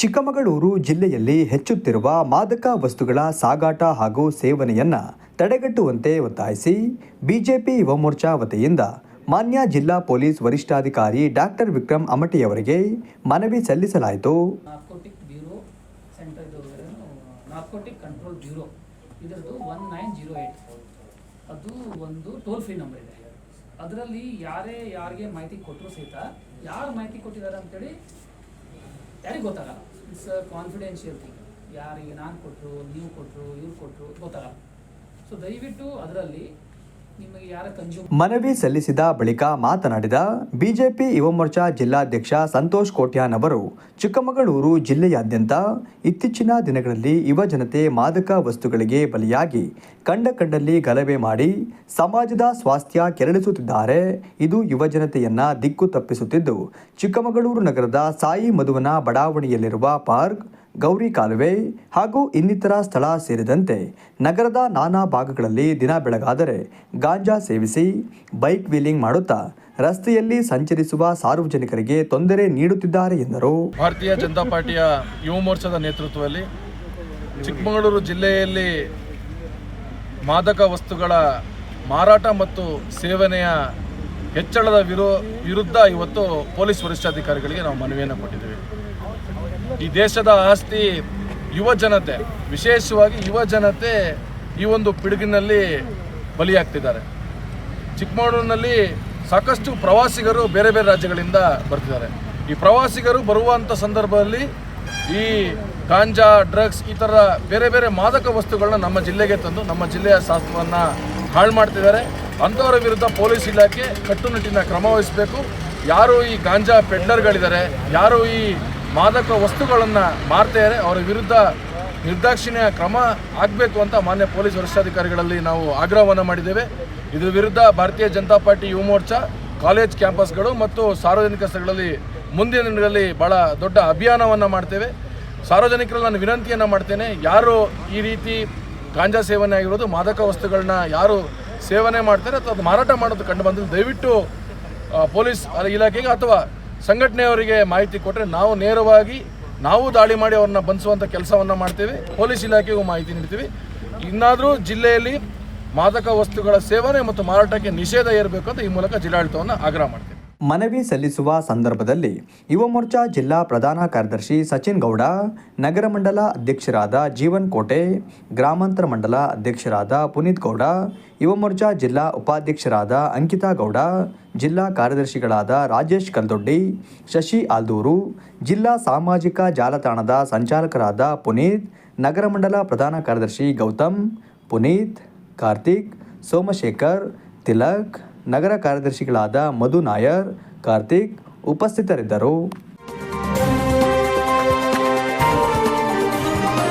ಚಿಕ್ಕಮಗಳೂರು ಜಿಲ್ಲೆಯಲ್ಲಿ ಹೆಚ್ಚುತ್ತಿರುವ ಮಾದಕ ವಸ್ತುಗಳ ಸಾಗಾಟ ಹಾಗೂ ಸೇವನೆಯನ್ನ ತಡೆಗಟ್ಟುವಂತೆ ಒತ್ತಾಯಿಸಿ ಬಿಜೆಪಿ ಯುವ ಮೋರ್ಚಾ ವತಿಯಿಂದ ಮಾನ್ಯ ಜಿಲ್ಲಾ ಪೊಲೀಸ್ ವರಿಷ್ಠಾಧಿಕಾರಿ ಡಾಕ್ಟರ್ ವಿಕ್ರಮ್ ಅಮಟಿಯವರಿಗೆ ಮನವಿ ಸಲ್ಲಿಸಲಾಯಿತು. ಅದು ಒಂದು ಟೋಲ್ ಫ್ರೀ ನಂಬರ್ ಇದೆ. ಅದರಲ್ಲಿ ಯಾರೇ ಯಾರಿಗೆ ಮಾಹಿತಿ ಕೊಟ್ಟರು ಸಹಿತ, ಯಾರು ಮಾಹಿತಿ ಕೊಟ್ಟಿದ್ದಾರೆ ಅಂತೇಳಿ ಯಾರಿಗೆ ಗೊತ್ತಾಗಲ್ಲ. ಇಟ್ಸ್ ಕಾನ್ಫಿಡೆನ್ಷಿಯಲ್ ಥಿಂಗ್ ಯಾರಿಗೆ ನಾನು ಕೊಟ್ಟರು ನೀವು ಕೊಟ್ಟರು ಇವ್ರು ಕೊಟ್ಟರು ಗೊತ್ತಾಗಲ್ಲ. ಸೊ ದಯವಿಟ್ಟು ಅದರಲ್ಲಿ ಮನವಿ ಸಲ್ಲಿಸಿದ ಬಳಿಕ ಮಾತನಾಡಿದ ಬಿಜೆಪಿ ಯುವ ಮೋರ್ಚಾ ಜಿಲ್ಲಾಧ್ಯಕ್ಷ ಸಂತೋಷ್ ಕೋಟ್ಯಾನ್ ಅವರು, ಚಿಕ್ಕಮಗಳೂರು ಜಿಲ್ಲೆಯಾದ್ಯಂತ ಇತ್ತೀಚಿನ ದಿನಗಳಲ್ಲಿ ಯುವ ಜನತೆ ಮಾದಕ ವಸ್ತುಗಳಿಗೆ ಬಲಿಯಾಗಿ ಕಂಡ ಕಂಡಲ್ಲಿ ಗಲಭೆ ಮಾಡಿ ಸಮಾಜದ ಸ್ವಾಸ್ಥ್ಯ ಕೆರಳಿಸುತ್ತಿದ್ದಾರೆ. ಇದು ಯುವ ಜನತೆಯನ್ನ ದಿಕ್ಕು ತಪ್ಪಿಸುತ್ತಿದ್ದು, ಚಿಕ್ಕಮಗಳೂರು ನಗರದ ಸಾಯಿ ಮಧುವನ ಬಡಾವಣೆಯಲ್ಲಿರುವ ಪಾರ್ಕ್ ಗೌರಿ ಕಾಲುವೆ ಹಾಗೂ ಇನ್ನಿತರ ಸ್ಥಳ ಸೇರಿದಂತೆ ನಗರದ ನಾನಾ ಭಾಗಗಳಲ್ಲಿ ದಿನ ಬೆಳಗಾದರೆ ಗಾಂಜಾ ಸೇವಿಸಿ ಬೈಕ್ ವೀಲಿಂಗ್ ಮಾಡುತ್ತಾ ರಸ್ತೆಯಲ್ಲಿ ಸಂಚರಿಸುವ ಸಾರ್ವಜನಿಕರಿಗೆ ತೊಂದರೆ ನೀಡುತ್ತಿದ್ದಾರೆ ಎಂದರು. ಭಾರತೀಯ ಜನತಾ ಪಾರ್ಟಿಯ ಯುವ ಮೋರ್ಚಾದ ನೇತೃತ್ವದಲ್ಲಿ ಚಿಕ್ಕಮಗಳೂರು ಜಿಲ್ಲೆಯಲ್ಲಿ ಮಾದಕ ವಸ್ತುಗಳ ಮಾರಾಟ ಮತ್ತು ಸೇವನೆಯ ಹೆಚ್ಚಳದ ವಿರೋ, ವಿರುದ್ಧ ಇವತ್ತು ಪೊಲೀಸ್ ವರಿಷ್ಠಾಧಿಕಾರಿಗಳಿಗೆ ನಾವು ಮನವಿಯನ್ನು ಕೊಟ್ಟಿದ್ದೇವೆ. ಈ ದೇಶದ ಆಸ್ತಿ ಯುವ ಜನತೆ, ವಿಶೇಷವಾಗಿ ಯುವ ಜನತೆ ಈ ಒಂದು ಪಿಡುಗಿನಲ್ಲಿ ಬಲಿಯಾಗ್ತಿದ್ದಾರೆ. ಚಿಕ್ಕಮಗಳೂರಿನಲ್ಲಿ ಸಾಕಷ್ಟು ಪ್ರವಾಸಿಗರು ಬೇರೆ ಬೇರೆ ರಾಜ್ಯಗಳಿಂದ ಬರ್ತಿದ್ದಾರೆ. ಈ ಪ್ರವಾಸಿಗರು ಬರುವಂಥ ಸಂದರ್ಭದಲ್ಲಿ ಈ ಗಾಂಜಾ, ಡ್ರಗ್ಸ್ ಈ ಥರ ಬೇರೆ ಬೇರೆ ಮಾದಕ ವಸ್ತುಗಳನ್ನ ನಮ್ಮ ಜಿಲ್ಲೆಗೆ ತಂದು ನಮ್ಮ ಜಿಲ್ಲೆಯ ಶಾಸ್ತ್ರವನ್ನು ಹಾಳು ಮಾಡ್ತಿದ್ದಾರೆ. ಅಂಥವರ ವಿರುದ್ಧ ಪೊಲೀಸ್ ಇಲಾಖೆ ಕಟ್ಟುನಿಟ್ಟಿನ ಕ್ರಮ ವಹಿಸಬೇಕು. ಯಾರು ಈ ಗಾಂಜಾ ಪೆಡ್ಲರ್ಗಳಿದ್ದಾರೆ, ಯಾರು ಈ ಮಾದಕ ವಸ್ತುಗಳನ್ನು ಮಾರ್ತಾರೆ ಅವರ ವಿರುದ್ಧ ನಿರ್ದಾಕ್ಷಿಣ್ಯ ಕ್ರಮ ಆಗಬೇಕು ಅಂತ ಮಾನ್ಯ ಪೊಲೀಸ್ ವರಿಷ್ಠಾಧಿಕಾರಿಗಳಲ್ಲಿ ನಾವು ಆಗ್ರಹವನ್ನು ಮಾಡಿದ್ದೇವೆ. ಇದರ ವಿರುದ್ಧ ಭಾರತೀಯ ಜನತಾ ಪಾರ್ಟಿ ಯುವ ಮೋರ್ಚಾ, ಕಾಲೇಜ್ ಕ್ಯಾಂಪಸ್ಗಳು ಮತ್ತು ಸಾರ್ವಜನಿಕ ಸ್ಥಳಗಳಲ್ಲಿ ಮುಂದಿನ ದಿನಗಳಲ್ಲಿ ಭಾಳ ದೊಡ್ಡ ಅಭಿಯಾನವನ್ನು ಮಾಡ್ತೇವೆ. ಸಾರ್ವಜನಿಕರಲ್ಲಿ ನಾನು ವಿನಂತಿಯನ್ನು ಮಾಡ್ತೇನೆ, ಯಾರು ಈ ರೀತಿ ಗಾಂಜಾ ಸೇವನೆ ಆಗಿರೋದು, ಮಾದಕ ವಸ್ತುಗಳನ್ನ ಯಾರು ಸೇವನೆ ಮಾಡ್ತಾರೆ ಅಥವಾ ಅದು ಮಾರಾಟ ಮಾಡೋದು ಕಂಡು ದಯವಿಟ್ಟು ಪೊಲೀಸ್ ಇಲಾಖೆಗೆ ಅಥವಾ ಸಂಘಟನೆಯವರಿಗೆ ಮಾಹಿತಿ ಕೊಟ್ಟರೆ ನಾವು ನೇರವಾಗಿ ನಾವು ದಾಳಿ ಮಾಡಿ ಅವ್ರನ್ನ ಬಂಧಿಸುವಂಥ ಕೆಲಸವನ್ನು ಮಾಡ್ತೀವಿ. ಪೊಲೀಸ್ ಇಲಾಖೆಗೂ ಮಾಹಿತಿ ನೀಡ್ತೀವಿ. ಇನ್ನಾದರೂ ಜಿಲ್ಲೆಯಲ್ಲಿ ಮಾದಕ ವಸ್ತುಗಳ ಸೇವನೆ ಮತ್ತು ಮಾರಾಟಕ್ಕೆ ನಿಷೇಧ ಇರಬೇಕು ಅಂತ ಈ ಮೂಲಕ ಜಿಲ್ಲಾಡಳಿತವನ್ನು ಆಗ್ರಹ ಮಾಡ್ತೇವೆ. ಮನವಿ ಸಲ್ಲಿಸುವ ಸಂದರ್ಭದಲ್ಲಿ ಯುವ ಮೋರ್ಚಾ ಜಿಲ್ಲಾ ಪ್ರಧಾನ ಕಾರ್ಯದರ್ಶಿ ಸಚಿನ್ ಗೌಡ, ನಗರ ಮಂಡಲ ಅಧ್ಯಕ್ಷರಾದ ಜೀವನ್ ಕೋಟೆ, ಗ್ರಾಮಾಂತರ ಮಂಡಲ ಅಧ್ಯಕ್ಷರಾದ ಪುನೀತ್ ಗೌಡ, ಯುವ ಮೋರ್ಚಾ ಜಿಲ್ಲಾ ಉಪಾಧ್ಯಕ್ಷರಾದ ಅಂಕಿತಾ ಗೌಡ, ಜಿಲ್ಲಾ ಕಾರ್ಯದರ್ಶಿಗಳಾದ ರಾಜೇಶ್ ಕಲ್ದೊಡ್ಡಿ, ಶಶಿ ಆಲ್ದೂರು, ಜಿಲ್ಲಾ ಸಾಮಾಜಿಕ ಜಾಲತಾಣದ ಸಂಚಾಲಕರಾದ ಪುನೀತ್, ನಗರ ಮಂಡಲ ಪ್ರಧಾನ ಕಾರ್ಯದರ್ಶಿ ಗೌತಮ್, ಪುನೀತ್, ಕಾರ್ತಿಕ್, ಸೋಮಶೇಖರ್, ತಿಲಕ್ ನಗರ ಕಾರ್ಯದರ್ಶಿಗಳಾದ ಮಧು ನಾಯರ್ ಕಾರ್ತಿಕ್ ಉಪಸ್ಥಿತರಿದ್ದರು.